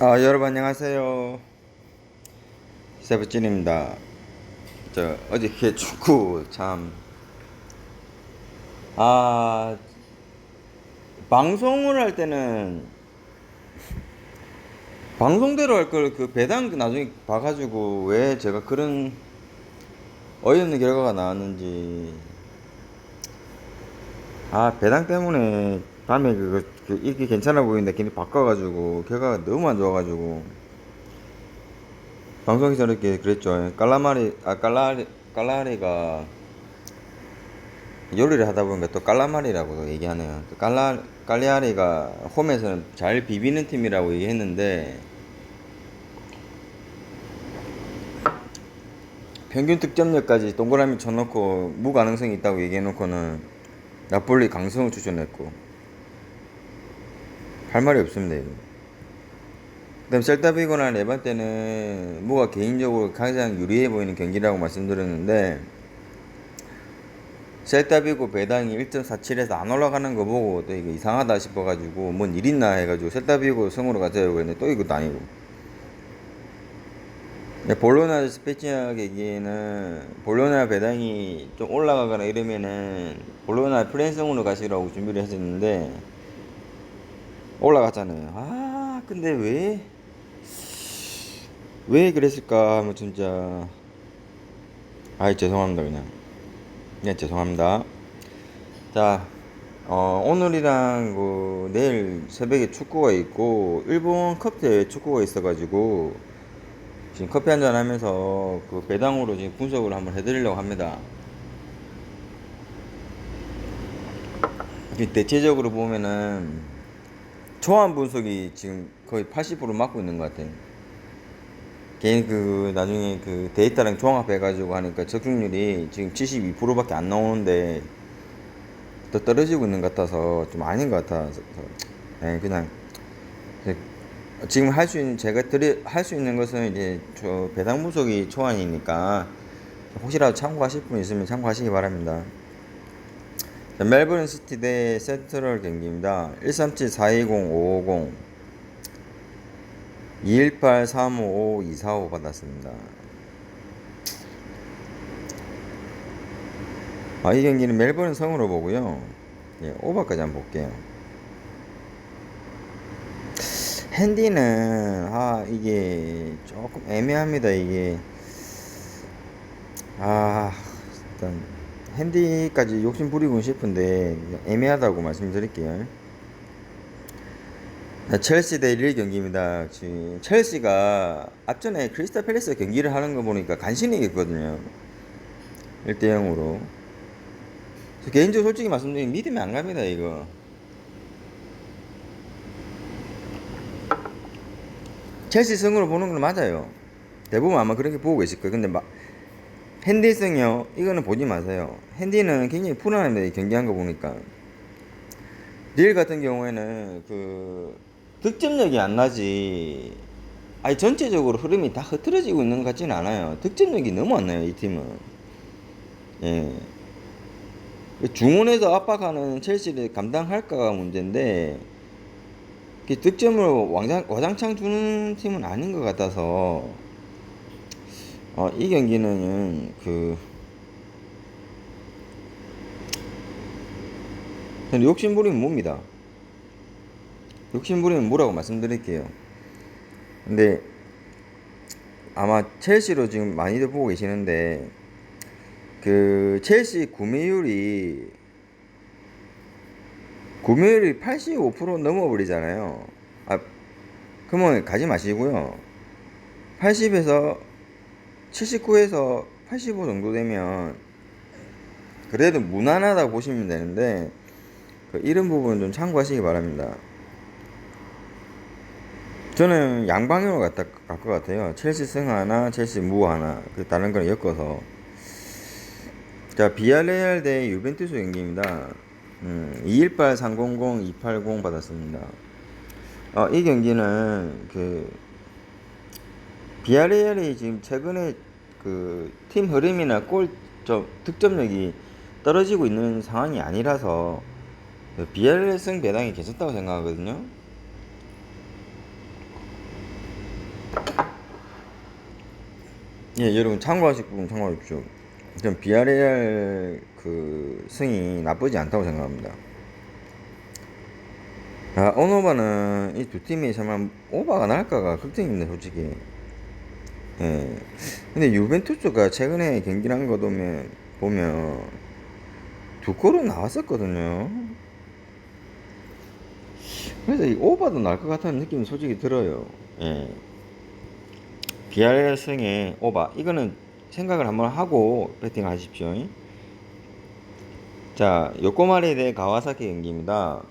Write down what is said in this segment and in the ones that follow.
아, 여러분 안녕하세요. 세븐틴입니다. 저 어저께 축구 참 아, 방송을 할 때는 방송대로 할 걸 그 배당 나중에 봐가지고 왜 제가 그런 어이없는 결과가 나왔는지 아 배당 때문에 밤에 그거 그 이게 괜찮아 보이는데 괜히 바꿔가지고 결과가 너무 안 좋아가지고. 방송에서 이렇게 그랬죠. 깔라마리 아 깔라리 깔라리가 요리를 하다 보니까 또 깔라마리라고 얘기하네요. 그 깔라 깔리아리가 홈에서는 잘 비비는 팀이라고 얘기했는데 평균 득점력까지 동그라미 쳐놓고 무가능성이 있다고 얘기해놓고는 나폴리 강성을 추천했고 할 말이 없습니다 이거. 그다음 셀타비고나 레반테는 뭐가 개인적으로 가장 유리해 보이는 경기라고 말씀드렸는데 셀타비고 배당이 1.47에서 안 올라가는 거 보고 또 이거 이상하다 싶어가지고 뭔 일 있나 해가지고 셀타비고 성으로 가자고 했는데 또 이것도 아니고 볼로나 스페치아 경기에는 볼로나 배당이 좀 올라가거나 이러면은 볼로나 플랜성으로 가시라고 준비를 했었는데 올라갔잖아요. 아 근데 왜 왜 그랬을까 뭐 진짜 아이 죄송합니다 그냥 네 죄송합니다. 자 어, 오늘이랑 그 내일 새벽에 축구가 있고 일본 컵대 축구가 있어가지고 지금 커피 한잔 하면서 그 배당으로 지금 분석을 한번 해드리려고 합니다. 대체적으로 보면은 초안 분석이 지금 거의 80% 맞고 있는 것 같아요. 개인 그 나중에 그 데이터랑 종합해가지고 하니까 적중률이 지금 72%밖에 안 나오는데 더 떨어지고 있는 것 같아서 좀 아닌 것 같아서 네, 그냥 지금 할 수 있는 제가 드리 할수 있는 것은 이제 저 배당 분석이 초안이니까 혹시라도 참고하실 분 있으면 참고하시기 바랍니다. 자, 멜버른 시티 대 센트럴 경기입니다. 137 420 550 218 355 245 받았습니다. 아, 이 경기는 멜버른 성으로 보고요. 예, 오버까지 한번 볼게요. 핸디는 아 이게 조금 애매합니다 이게 아 일단 핸디까지 욕심 부리고 싶은데 애매하다고 말씀드릴게요. 자, 첼시 대 릴 경기입니다. 지금 첼시가 앞전에 크리스탈 팰리스 경기를 하는 거 보니까 간신히 이겼거든요. 1대 0으로. 개인적으로 솔직히 말씀드리면 믿음이 안 갑니다 이거. 첼시 승으로 보는 건 맞아요. 대부분 아마 그렇게 보고 계실 거예요. 근데 막 핸디 승이요. 이거는 보지 마세요. 핸디는 굉장히 불안합니다. 경기한 거 보니까. 릴 같은 경우에는 그 득점력이 안 나지. 아니 전체적으로 흐름이 다 흐트러지고 있는 것 같지는 않아요. 득점력이 너무 안 나요. 이 팀은. 예. 중원에서 압박하는 첼시를 감당할까가 문제인데 그 득점을 왕장, 와장창 주는 팀은 아닌 것 같아서 어, 이 경기는 그 욕심부리면 뭡니다. 욕심부리면 뭐라고 말씀드릴게요. 근데 아마 첼시로 지금 많이들 보고 계시는데 그 첼시 구매율이 구매율이 85% 넘어버리잖아요. 아, 그러면 가지 마시고요. 80에서 79에서 85 정도 되면 그래도 무난하다고 보시면 되는데 그 이런 부분 좀 참고하시기 바랍니다. 저는 양방향으로 갔다 갈 것 같아요. 첼시 승 하나, 첼시 무 하나, 그 다른 거랑 엮어서. 자, 비아레알 대 유벤투스 경기입니다. 음, 218 300 280 받았습니다. 어, 이 경기는 그 비아레알이 지금 최근에 그 팀 흐름이나 골 점, 득점력이 떨어지고 있는 상황이 아니라서 비아레알 승 배당이 괜찮다고 생각하거든요. 예, 여러분 참고하실 부분 참고하십시오. 전 비아레알 그 승이 나쁘지 않다고 생각합니다. 아, 오노바는 이 두 팀이 정말 오바가 날까가 걱정입니다, 솔직히. 예. 근데 유벤투스가 최근에 경기를 거 보면, 보면 두 골은 나왔었거든요. 그래서 이 오바도 날 것 같다는 느낌이 솔직히 들어요. 예. 비아레알 승에 오바. 이거는 생각을 한번 하고 배팅 하십시오. 자, 요코마레 대 가와사키 경기입니다.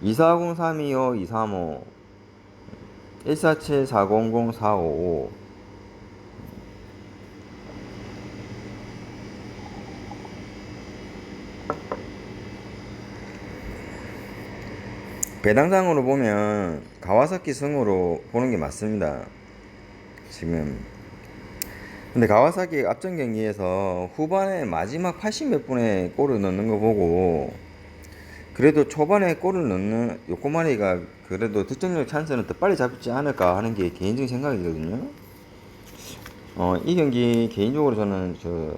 240 325 235 147 400 455 배당상으로 보면 가와사키 승으로 보는 게 맞습니다. 지금 근데 가와사키 앞전 경기에서 후반에 마지막 80 몇 분에 골을 넣는 거 보고 그래도 초반에 골을 넣는 요코마리가 그래도 득점력 찬스는 더 빨리 잡지 않을까 하는 게 개인적인 생각이거든요. 어, 이 경기 개인적으로 저는 저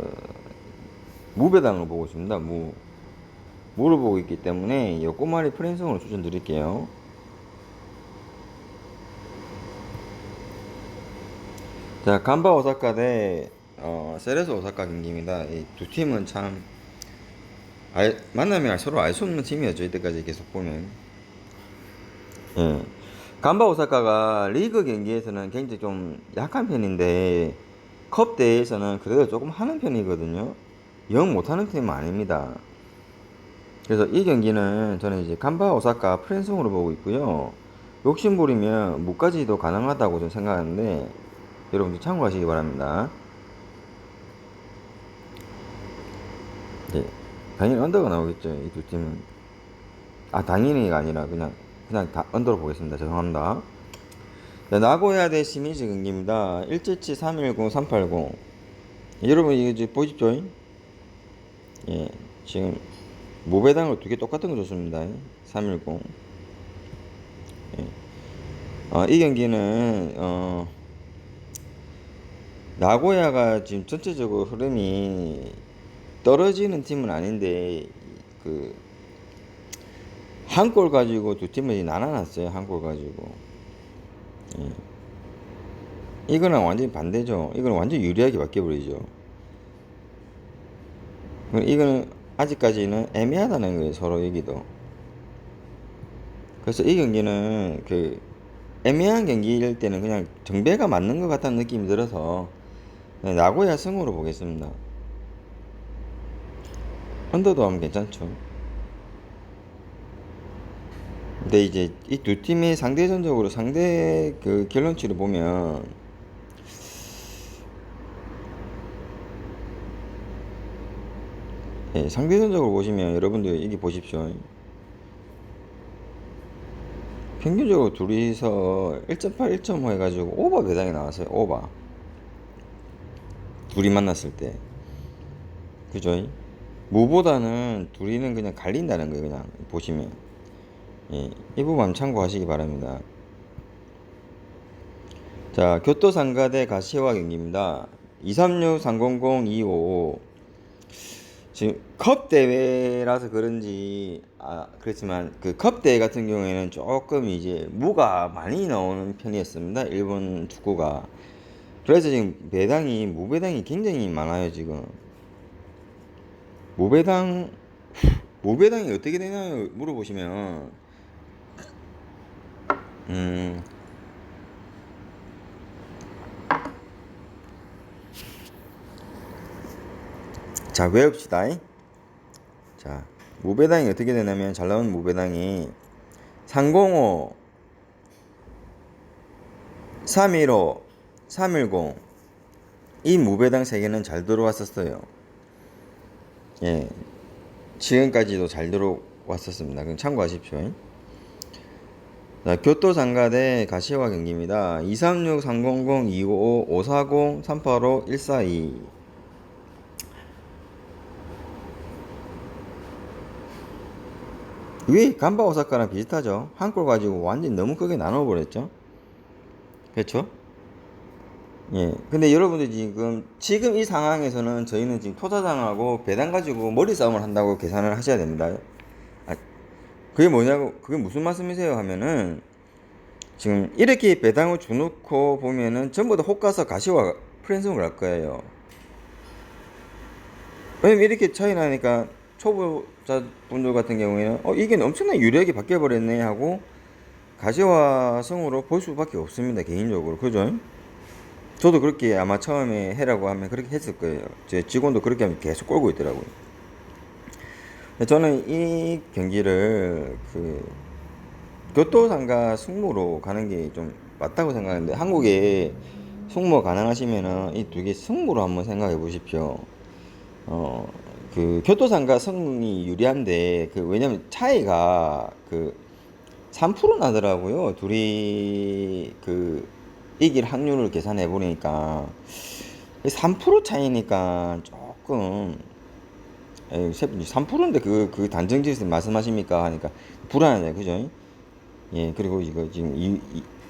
무배당을 보고 있습니다. 무 무를 보고 있기 때문에 요코마리 프랜성으로 추천드릴게요. 자, 간바 오사카 대 어, 세레스 오사카 경기입니다. 이 두 팀은 참 알, 만나면 서로 알 수 없는 팀이었죠. 이때까지 계속 보면. 예. 간바 오사카가 리그 경기에서는 굉장히 좀 약한 편인데 컵 대회에서는 그래도 조금 하는 편이거든요. 영 못하는 팀은 아닙니다. 그래서 이 경기는 저는 이제 간바 오사카 프랜승으로 보고 있고요. 욕심부리면 무까지도 가능하다고 저는 생각하는데 여러분들 참고하시기 바랍니다. 네, 당연히 언더가 나오겠죠. 이 두 팀은. 아, 당연히가 아니라 그냥 그냥 다 언더로 보겠습니다. 죄송합니다. 네, 나고야 대 시미즈 경기입니다. 177 310 380. 여러분 이제 보십시오. 예, 지금 무배당을 두 개 똑같은 거 줬습니다. 310. 예. 어, 이 경기는 어, 나고야가 지금 전체적으로 흐름이 떨어지는 팀은 아닌데 그 한 골 가지고 두 팀을 나눠놨어요. 한 골 가지고. 예. 이거는 완전히 반대죠. 이거는 완전 히 유리하게 바뀌어버리죠. 이거는 아직까지는 애매하다는 거예요. 서로 얘기도. 그래서 이 경기는 그 애매한 경기일 때는 그냥 정배가 맞는 것 같다는 느낌이 들어서 나고야 승으로 보겠습니다. 언더도 하면 괜찮죠. 근데 이제 이 두 팀이 상대전적으로 상대 그 결론치를 보면 예, 상대전적으로 보시면 여러분들 이기 보십시오. 평균적으로 둘이서 1.8, 1.5 해가지고 오버 배당이 나왔어요. 오버. 둘이 만났을 때. 그죠? 무보다는 둘이는 그냥 갈린다는 거예요. 그냥 보시면. 예, 이 부분 참고하시기 바랍니다. 자, 교토상가대 가시와 경기입니다. 236, 300, 255. 지금 컵 대회라서 그런지 아 그렇지만 그 컵 대회 같은 경우에는 조금 이제 무가 많이 나오는 편이었습니다. 일본 축구가. 그래서 지금 배당이 무배당이 굉장히 많아요 지금. 무배당 무배당이 어떻게 되나요 물어보시면 음. 자 외웁시다. 자 무배당이 어떻게 되냐면 잘 나오는 무배당이 305 315 310 이 무배당 세 개는 잘 들어왔었어요. 예 지금까지도 잘 들어왔었습니다. 그럼 참고하십시오. 자, 교토상가 대 가시화 경기입니다. 236 300 255 540 385 142 왜 간바 오사카랑 비슷하죠? 한 골 가지고 완전 너무 크게 나눠버렸죠? 그렇죠? 예. 근데 여러분들 지금 지금 이 상황에서는 저희는 지금 토사장하고 배당 가지고 머리 싸움을 한다고 계산을 하셔야 됩니다. 아, 그게 뭐냐고 그게 무슨 말씀이세요 하면은 지금 이렇게 배당을 주놓고 보면은 전부 다 호가서 가시와 프랜스을 갈 거예요. 왜냐면 이렇게 차이 나니까 초보자분들 같은 경우에는 어 이게 엄청나게 유리하게 바뀌어 버렸네 하고 가시와 성으로 볼 수밖에 없습니다 개인적으로 그죠? 저도 그렇게 아마 처음에 해라고 하면 그렇게 했을 거예요. 제 직원도 그렇게 하면 계속 끌고 있더라고요. 저는 이 경기를 그 교토상가 승무로 가는 게 좀 맞다고 생각하는데 한국에 승무 가능하시면은 이 두 개 승무로 한번 생각해 보십시오. 어, 그 교토상가 승이 유리한데 그 왜냐면 차이가 그 3% 나더라고요. 둘이 그 이길 확률을 계산해 보니까 3% 차이니까 조금 에이, 3%인데 그, 그 단정지어서 말씀하십니까? 하니까 불안하잖아요. 그죠? 예, 그리고 이거 지금 2,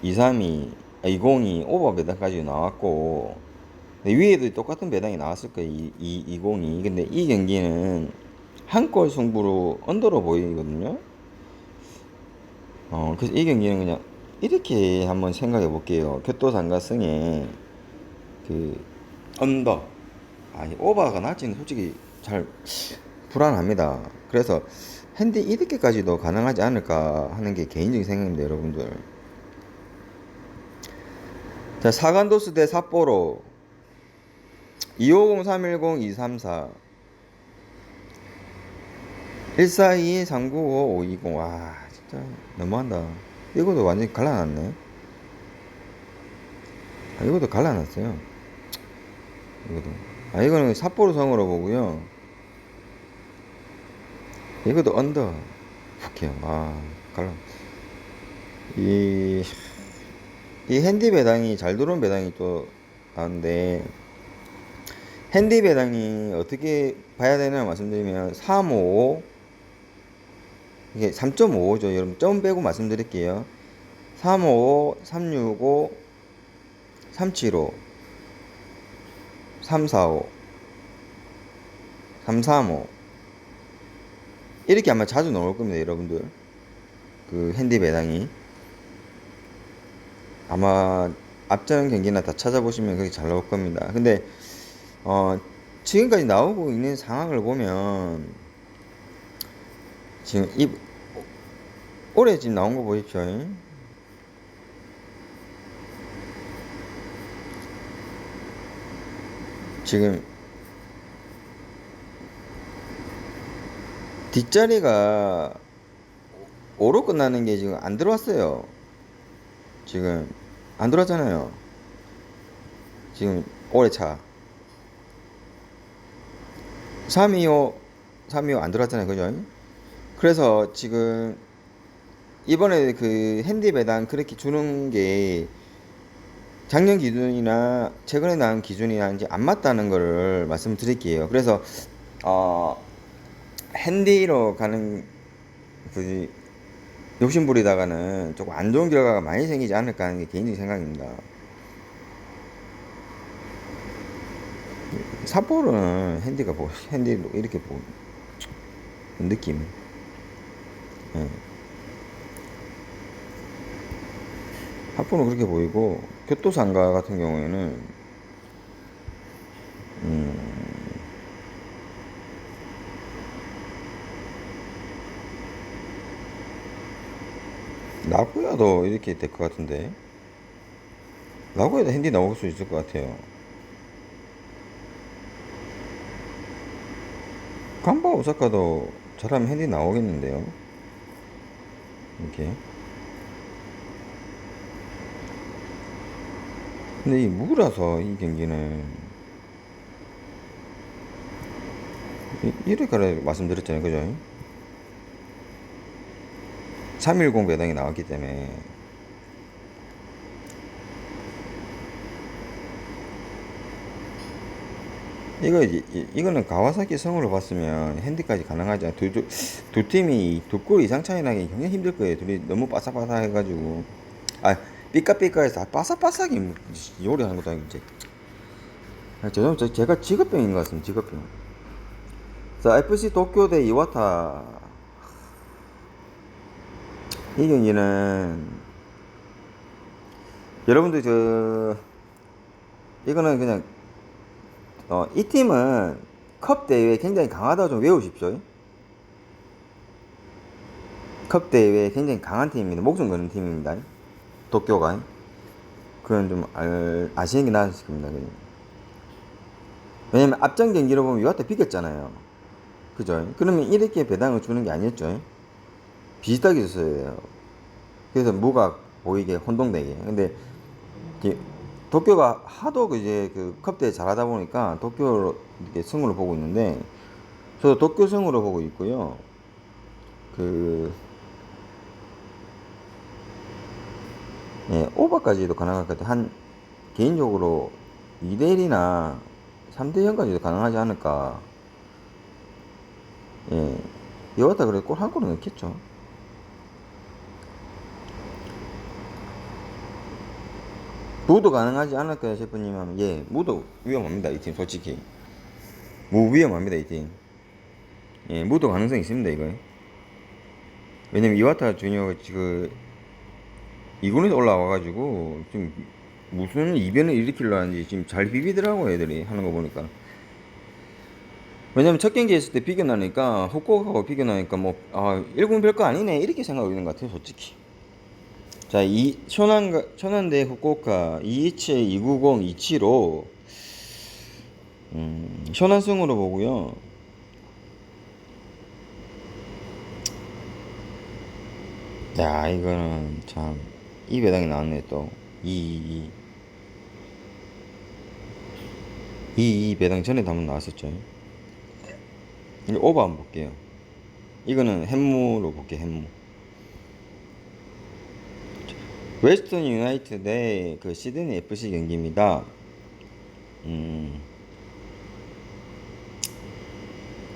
232, 아, 20이 오버 배당까지 나왔고, 위에도 똑같은 배당이 나왔을 거예요. 이, 이 20이. 근데 이 경기는 한 골 승부로 언더로 보이거든요. 어, 그래서 이 경기는 그냥 이렇게 한번 생각해 볼게요. 교토상가 승에 그 언더. 아, 이 오버가 날지는 솔직히 잘 불안합니다. 그래서 핸디 이렇게까지도 가능하지 않을까 하는 게 개인적인 생각입니다, 여러분들. 자, 사간도스 대 삿포로 250 310 234 142 395 520 와, 진짜 너무한다. 이것도 완전히 갈라놨네. 아, 이것도 갈라놨어요. 이것도. 아, 이거는 삿포로 성으로 보고요. 이것도 언더. 푹해요. 아, 갈라. 이, 이 핸디 배당이 잘 들어온 배당이 또 나는데, 핸디 배당이 어떻게 봐야 되나 말씀드리면, 355, 이게 3.55죠. 여러분, 점 빼고 말씀드릴게요. 355, 365, 375, 345, 335. 이렇게 아마 자주 나올 겁니다, 여러분들. 그 핸디 배당이. 아마 앞전 경기나 다 찾아보시면 그렇게 잘 나올 겁니다. 근데, 어, 지금까지 나오고 있는 상황을 보면, 지금 이, 올해 지금 나온 거 보십시오. 지금 뒷자리가 5로 끝나는 게 지금 안 들어왔어요. 지금 안 들어왔잖아요. 지금 올해 차. 325, 325 안 들어왔잖아요. 그죠? 그래서 지금 이번에 그 핸디 배당 그렇게 주는 게 작년 기준이나 최근에 나온 기준이랑 이제 안 맞다는 거를 말씀드릴게요. 그래서 어 핸디로 가는 그 욕심 부리다가는 조금 안 좋은 결과가 많이 생기지 않을까 하는 게 개인적인 생각입니다. 삿포로는 핸디가 뭐 핸디로 이렇게 보 느낌. 예. 삿포로는 그렇게 보이고 교토상가 같은 경우에는 음, 나고야도 이렇게 될 것 같은데 나고야도 핸디 나올 수 있을 것 같아요 간바 오사카도 잘하면 핸디 나오겠는데요? 이렇게. 근데 이 무라서 이 경기는 이- 이렇게 말씀드렸잖아요. 그죠? 310 배당이 나왔기 때문에 이거 이거는 가와사키 성으로 봤으면 핸디까지 가능하지 않아. 두, 두, 두 팀이 두 골 이상 차이 나기 굉장히 힘들 거예요. 둘이 너무 바삭바삭 해가지고. 아 삐까삐까해서 다 바삭바삭이 뭐 요리하는 것도 아니고 이제 아, 저, 저 제가 직업병인 것 같습니다. 직업병. 자 FC 도쿄 대 이와타. 이 경기는 여러분들 저 이거는 그냥 어, 이 팀은 컵 대회 굉장히 강하다고 좀 외우십시오. 컵 대회 굉장히 강한 팀입니다. 목숨 거는 팀입니다. 도쿄가. 그건 좀 알, 아시는 게 나으실 겁니다. 왜냐면 앞전 경기로 보면 요한테 비겼잖아요. 그죠? 그러면 이렇게 배당을 주는 게 아니었죠. 비슷하게 줬어야 돼요. 그래서 무가 보이게 혼동되게. 근데 도쿄가 하도 그 이제 그 컵대회 잘하다 보니까 도쿄 이렇게 승으로 보고 있는데 저도 도쿄 승으로 보고 있고요. 그 예, 오버까지도 가능할 것 같아요. 한 개인적으로 2대 1이나 3대 0까지도 가능하지 않을까. 예. 여왔다 그래도 골한 골은 넣겠죠. 무도 가능하지 않을까요, 셰프님? 하면, 예, 무도 위험합니다, 이 팀, 솔직히. 무 위험합니다, 이 팀. 예, 무도 가능성 있습니다, 이거. 왜냐면 이와타 주니어가 지금 2군에서 올라와가지고, 지금 무슨 이변을 일으키려 하는지 지금 잘 비비더라고, 애들이 하는 거 보니까. 왜냐면 첫 경기 했을 때 비겨나니까, 후쿠오카하고 비겨나니까 뭐, 아, 1군 별거 아니네, 이렇게 생각하고 있는 것 같아요, 솔직히. 자, 이 천안 천안대 후쿠오카 227 290 275 음, 현안승으로 보고요. 야, 이거는 참이 배당이 나왔네 또. 2 2 2 2 배당 전에도 한번 나왔었죠. 이거 오버 한번 볼게요. 이거는 햄무로 볼게요, 햄무. 웨스턴 유나이티드 대그 시드니 FC 경기입니다. 음.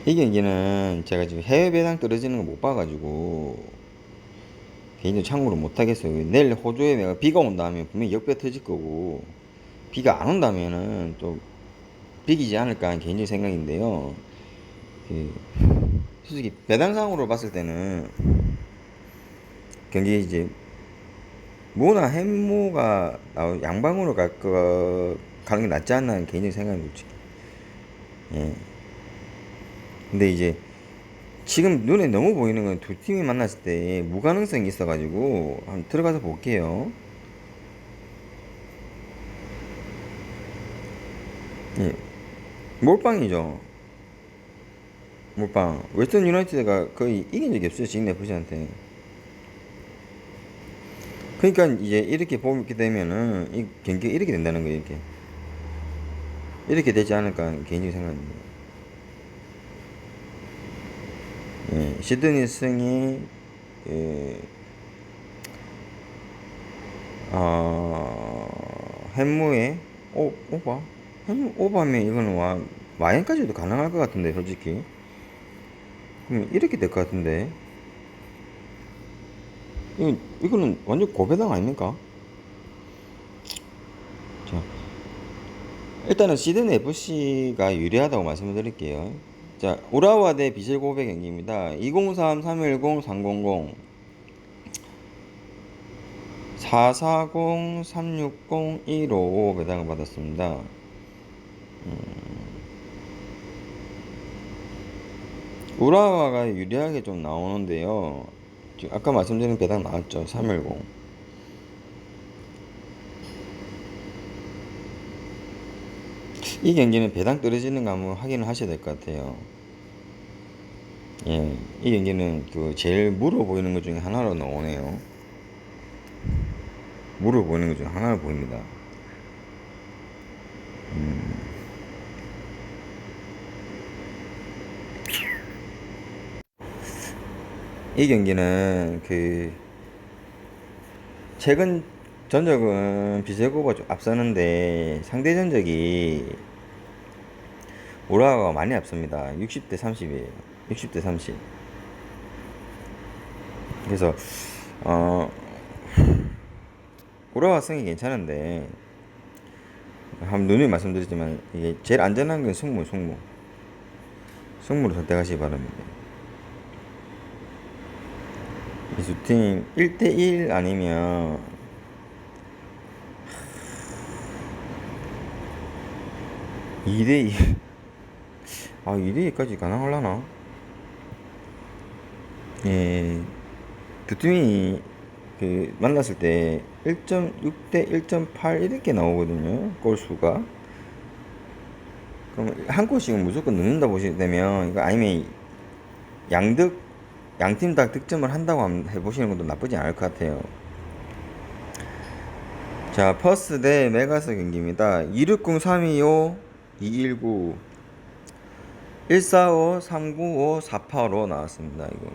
이 경기는 제가 지금 해외 배당 떨어지는 거못 봐가지고 개인적으로 참고로 못 하겠어요. 내일 호주에 내가 비가 온다면 분명히 역배 터질 거고 비가 안 온다면은 또 비기지 않을까 하는 개인적인 생각인데요. 그 솔직히 배당상으로 봤을 때는 경기 이제 햄무가 나오- 양방으로 갈 거, 가는 게 낫지 않나 개인적인 생각이 솔직히. 예. 근데 이제 지금 눈에 너무 보이는 건 두 팀이 만났을 때 무가능성이 있어가지고 한번 들어가서 볼게요. 예. 몰빵이죠. 몰빵. 웨스턴 유나이티드가 거의 이긴 적이 없어요. 지금 FC한테. 그러니까 이제 이렇게 보게 되면은 이 경기가 이렇게 된다는 거예요. 이렇게. 이렇게 되지 않을까 개인적인 생각입니다. 예, 시드니 승이 예, 어, 햄무에 오 오바 햄무 오바면 이거는 와 마연까지도 가능할 것 같은데 솔직히 그럼 이렇게 될 것 같은데 이 이거는 완전 고배당 아닙니까? 자 일단은 시드니 FC가 유리하다고 말씀을 드릴게요. 자, 우라와 대 비실 고백 경기입니다. 203 310 300 440 360 155 배당을 받았습니다. 음, 우라와가 유리하게 좀 나오는데요. 아까 말씀드린 배당 나왔죠. 310. 이 경기는 배당 떨어지는 거 한번 확인을 하셔야 될 것 같아요. 예, 이 경기는 그 제일 물어 보이는 것 중에 하나로 나오네요. 물어 보이는 것 중에 하나로 보입니다. 음. 이 경기는 그 최근 전적은 비세고가 좀 앞서는데 상대 전적이 오라가 많이 앞섭니다. 60대 30이에요. 60대 30. 그래서 어 불화성이 괜찮은데 한번 누누이 말씀드리지만 이게 제일 안전한 건 승무 승무 승무를 선택하시기 바랍니다 이두팀 1대1 아니면 2대2 아 2대2까지 가능하려나 예, 두 팀이 그 만났을 때 1.6대 1.8 이렇게 나오거든요. 골수가. 그럼 한 골씩은 무조건 넣는다 보시게 되면 이거 아니면 양득 양팀 다 득점을 한다고 함- 해보시는 것도 나쁘지 않을 것 같아요. 자, 퍼스 대 메가스 경기입니다. 260 325 219 145 395 485 나왔습니다. 이거.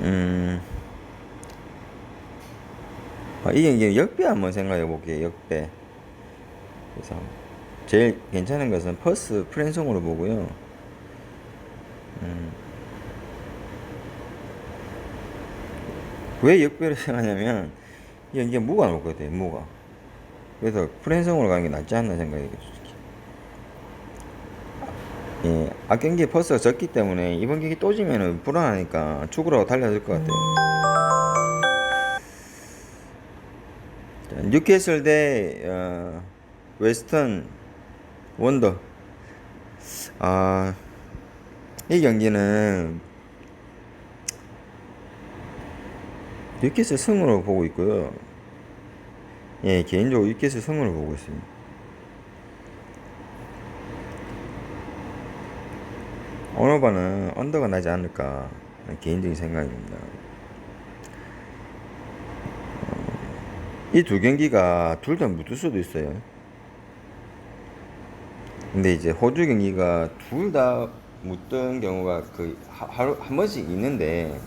음. 아, 이게 이제 역배 한번 생각해 볼게요. 역배. 그래서 제일 괜찮은 것은 퍼스 프랜송으로 보고요. 음. 왜 역배를 생각하냐면 이게 무가 나올 것 같아요. 무가. 그래서 프랜송으로 가는 게 낫지 않나 생각이. 솔직히. 예, 앞경기에 퍼스가 졌기 때문에 이번 경기 또 지면은 불안하니까 축구로 달려들 것 같아요. 자, 뉴캐슬 대 어, 웨스턴 원더. 아, 이 경기는 뉴캐슬 승으로 보고 있고요. 예, 개인적으로 뉴캐슬 승으로 보고 있습니다. 오너바는 언더가 나지 않을까 개인적인 생각입니다. 이 두 경기가 둘다 묻을 수도 있어요. 근데 이제 호주 경기가 둘다 묻던 경우가 그 하- 하루 한 번씩 있는데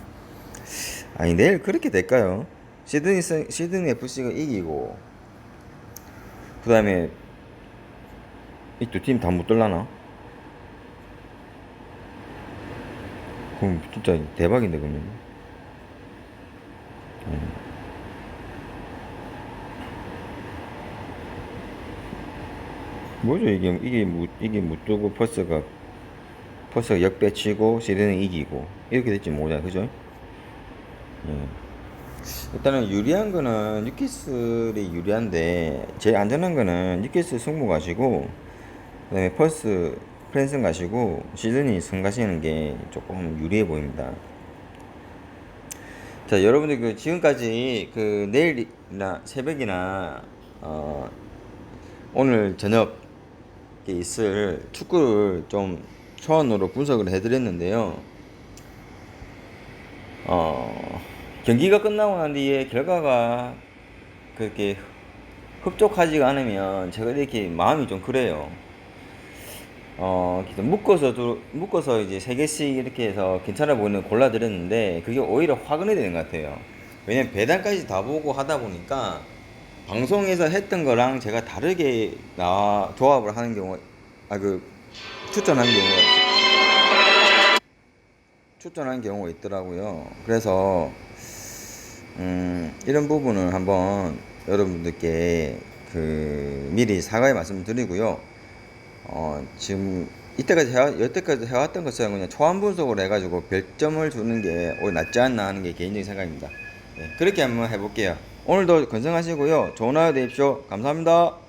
아니 내일 그렇게 될까요? 시드니 스- 시드니 FC가 이기고 그 다음에 이 두 팀다 묻들라나? 그럼 진짜 대박인데 그러면. 음. 뭐죠 이게 이게 무 이게 무뜨고 퍼스가 퍼스가 역배치고 시드는 이기고 이렇게 됐지 뭐냐 그죠? 예. 일단은 유리한 거는 뉴캐슬이 유리한데 제일 안전한 거는 뉴캐슬 승부 가시고 그다음에 퍼스 프랜슨 가시고 시드니 승 가시는 게 조금 유리해 보입니다. 자 여러분들 그 지금까지 그 내일이나 새벽이나 어 오늘 저녁에 있을 축구를 좀 초안으로 분석을 해드렸는데요. 어 경기가 끝나고 난 뒤에 결과가 그렇게 흡족하지가 않으면 제가 이렇게 마음이 좀 그래요. 어, 묶어서 두, 묶어서 이제 세 개씩 이렇게 해서 괜찮아 보이는 거 골라드렸는데 그게 오히려 화근이 되는 것 같아요. 왜냐면 배당까지 다 보고 하다 보니까 방송에서 했던 거랑 제가 다르게 나 조합을 하는 경우, 아 그 추천하는 경우가 추천하는 경우가 있더라고요. 그래서 음, 이런 부분을 한번 여러분들께 그 미리 사과의 말씀을 드리고요. 어, 지금 이때까지 해 여태까지 해왔던 것처럼 그냥 초안 분석을 해가지고 별점을 주는 게 오히려 낫지 않나 하는 게 개인적인 생각입니다. 네, 그렇게 한번 해볼게요. 오늘도 건강하시고요. 좋은 하루 되십시오. 감사합니다.